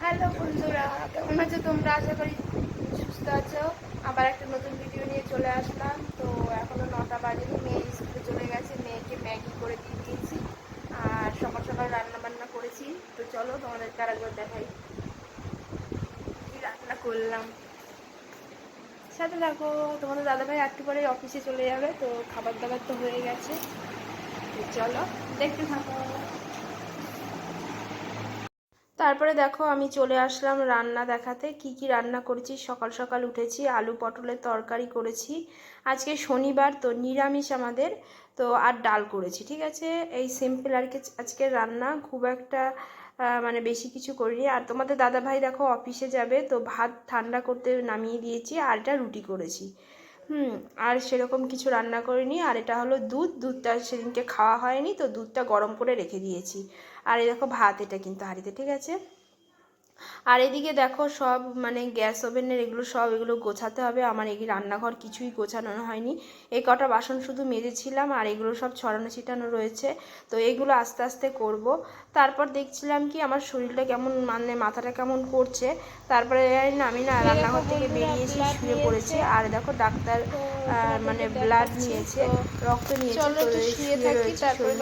Hello বন্ধুরা, কেমন আছো তোমরা? আশা করি সুস্থ আছো। আবার একটা নতুন ভিডিও নিয়ে চলে আসলাম। তো এখনও নটা বাজেনি, মেয়ে স্কুলে চলে গেছে, মেয়েকে ম্যাগি করে দিয়ে দিয়েছি আর সকাল রান্না বান্না করেছি। তো চলো তোমাদেরকে আরেকবার দেখাই। কি রান্না করলাম? সাথে দেখো তোমাদের দাদাভাই একটু পরে অফিসে চলে যাবে, তো খাবার দাবার তো হয়ে গেছে। চলো, দেখতে থাকো। তারপরে দেখো আমি চলে আসলাম রান্না দেখাতে। কি কি রান্না করেছি? সকাল সকাল উঠেছি, আলু পটলের তরকারি করেছি। আজকে শনিবার, তো নিরামিষ আমাদের, তো আর ডাল করেছি, ঠিক আছে? এই সিম্পল আর কি আজকে রান্না, খুব একটা মানে বেশি কিছু করিনি। আর তোমাদের দাদা ভাই দেখো অফিসে যাবে, তো ভাত ঠান্ডা করতে নামিয়ে দিয়েছি, আর এটা রুটি করেছি। হুম, আর সেরকম কিছু রান্না করিনি। আর এটা হলো দুধ। দুধটা সেদিনকে খাওয়া হয়নি, তো দুধটা গরম করে রেখে দিয়েছি। আর এই দেখো ভাত, এটা কিন্তু হাঁড়িতে, ঠিক আছে? আর এদিকে দেখো সব মানে গ্যাস ওভেনের এগুলো সব এগুলো গোছাতে হবে। আমার এই রান্নাঘর কিছুই গোছানো হয়নি। এই কটা বাসন শুধু মেজেছিলাম আর এগুলো সব ছড়ানো ছিটানো রয়েছে। তো এগুলো আস্তে আস্তে করব। তারপর দেখছিলাম কি আমার শরীরটা কেমন মানে মাথাটা কেমন করছে। তারপরে জানি না আমি না রান্নাঘর থেকে বেরিয়েছি শুয়ে পড়েছি। আর দেখো ডাক্তার মানে ব্লাড নিয়েছে রক্ত নিয়েছে তো শুয়ে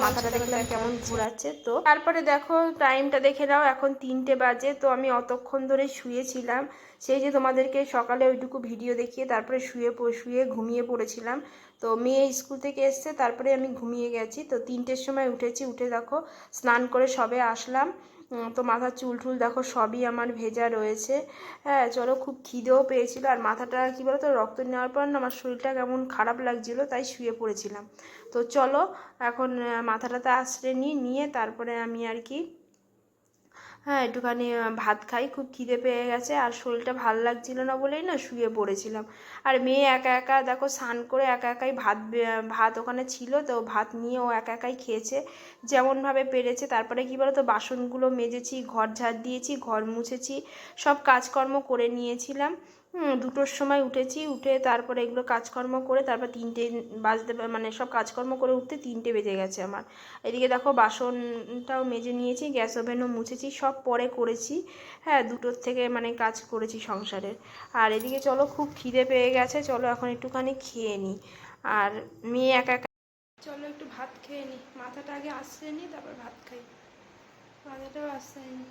মাথাটা দেখলাম কেমন ঘোরাচ্ছে তো। তারপরে দেখো টাইমটা দেখে নাও এখন তিনটে বাজে। তো আমি অতক্ষণ ধরে শুয়েছিলাম। সেই যে তোমাদেরকে সকালে ওইটুকু ভিডিও দেখিয়ে তারপরে শুয়ে শুয়ে ঘুমিয়ে পড়েছিলাম। তো মেয়ে স্কুল থেকে এসছে, তারপরে আমি ঘুমিয়ে গেছি। তো তিনটের সময় উঠেছি, উঠে দেখো স্নান করে সবে আসলাম। তো মাথার চুল টুল দেখো সবই আমার ভেজা রয়েছে। হ্যাঁ চলো খুব খিদেও পেয়েছিল। আর মাথাটা কী বলো তো রক্ত নেওয়ার পর না আমার শরীরটা কেমন খারাপ লাগছিল, তাই শুয়ে পড়েছিলাম। তো চলো এখন মাথাটাতে আশ্রয় নিয়ে নিয়ে তারপরে আমি আর কি হ্যাঁ একটুখানি ভাত খাই, খুব খিদে পেয়ে গেছে আর শরীরটা ভালো লাগছিল না বলেই না শুয়ে পড়েছিলাম। আর মেয়ে একা একা, দেখো, স্নান করে একা একাই ভাত ভাত ওখানে ছিল, তো ভাত নিয়ে ও একা একাই খেয়েছে। যেমনভাবে পেরেছে, তারপরে কী বলো তো বাসনগুলো মেজেছি, ঘর ঝাড় দিয়েছি, ঘর মুছেছি, সব কাজকর্ম করে নিয়েছিলাম। দুটোর সময় উঠেছি, উঠে তারপরে এগুলো কাজকর্ম করে তারপর তিনটে বাজতে মানে সব কাজকর্ম করে উঠতে তিনটে বেজে গেছে আমার। এদিকে দেখো বাসনটাও মেজে নিয়েছি, গ্যাস ওভেনও মুছেছি, সব পরে করেছি। হ্যাঁ দুটোর থেকে মানে কাজ করেছি সংসারের। আর এদিকে চলো খুব খিদে পেয়ে গেছে, চলো এখন একটুখানি খেয়ে নিই। আর মেয়ে একা একা চলো একটু ভাত খেয়ে নিই। মাথাটা আগে আসছে নিই, তারপর ভাত খাই। মাথাটাও আসছে নি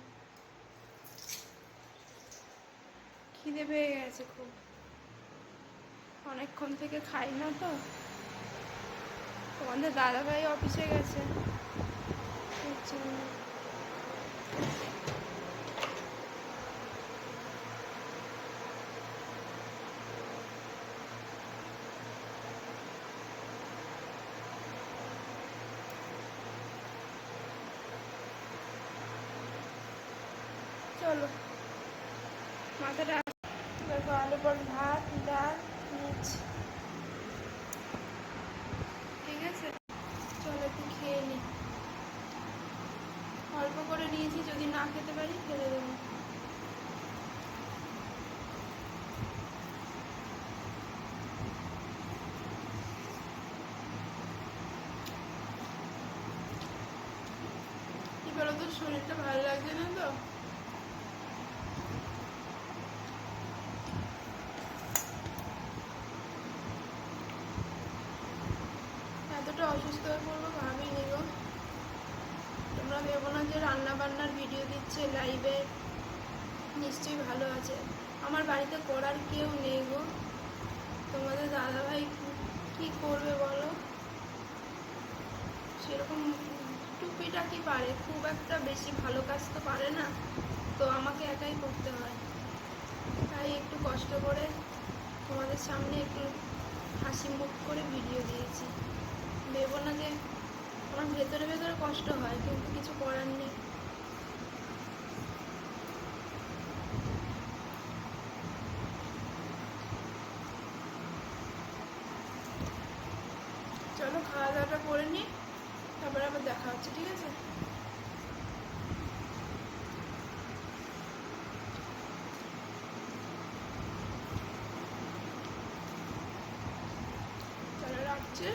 খিদে পেয়ে গেছে খুব। অনেকক্ষণ থেকে খাই না তো। তোমাদের দাদাভাই অফিসে গেছে। চলো। মাথাটা দেখো আলু পর ভাত, ডাল মিচ ঠিক আছে? চলো একটু খেয়ে নিই অল্প করে নিয়েছি, যদি না খেতে পারি ফেলে দেবো। শরীরটা ভালো লাগছে না তো? এতটা অসুস্থ হয়ে পড়ব ভাবিনি গো। তোমরা ভেবো না যে রান্না বান্নার ভিডিও দিচ্ছে লাইভে নিশ্চয়ই ভালো আছে। আমার বাড়িতে করার কেউ নেই গো। তোমাদের দাদাভাই কি করবে বলো? সেরকম টুপিটাকি পারে, খুব একটা বেশি ভালো কাজ তো পারে না। তো আমাকে একাই করতে হয়। তাই একটু কষ্ট করে তোমাদের সামনে একটু হাসি মুখ করে ভিডিও দিয়েছি। ভেবো না যে আমার ভেতরে ভেতরে কষ্ট হয়, কিন্তু কিছু করার নেই। চলো খাওয়া দাওয়াটা করে নিই তারপরে আবার দেখা হচ্ছে, ঠিক আছে? চলো রাখছি।